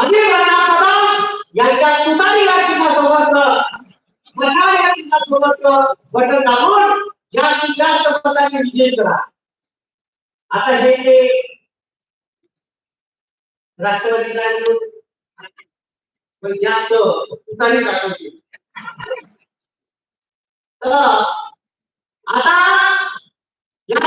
अनिल राणा कदम यांच्या तुतारी या चिन्हासोबत मशाल या चिन्हासोबत बटन दाबून जास्तीत जास्त मतांनी विजय करा आता हे ते राष्ट्रवादी जास्त तुतारी दाखवते आता या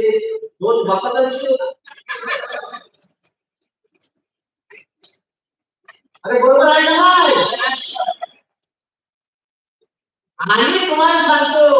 이제 넌 막가다 치워. अरे बोल तो रहा है आने कुमार साहब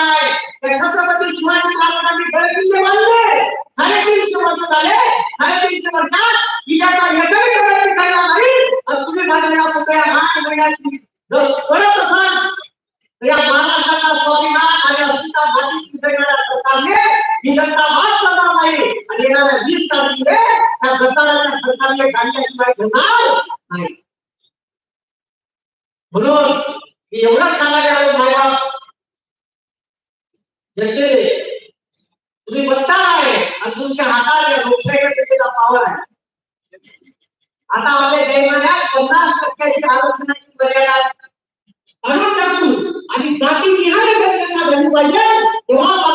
आहे तर तो छत्रपती शिवाजी महाराजांनी गड किल्ले बांधले साडेतीनशे वर्ष झाले साडेतीनशे वर्षात किल्ल्याचा एकही गड ठरला नाही आणि तुम्ही बांधलेला मुंबई आठ महिन्याची जर करत असाल तर या महाराष्ट्राचा स्वाभिमान आणि अस्मिता मातीच विसरणाऱ्या सरकारने ही जनता माफ करणार नाही आणि येणाऱ्या वीस तारखेने त्या गद्दाराच्या सरकारने काढल्याशिवाय घेणार नाही म्हणून एवढंच सांगायला मायबाप तुम्ही बघता आहे आणि तुमच्या हातात लोकशाहीला पावर आहे आता आपल्या दैमान्यात पन्नास टक्क्याची आरक्षणाची मर्यादा आणून टाकून आणि जाती निहाय जनतेला पाहिजे तेव्हा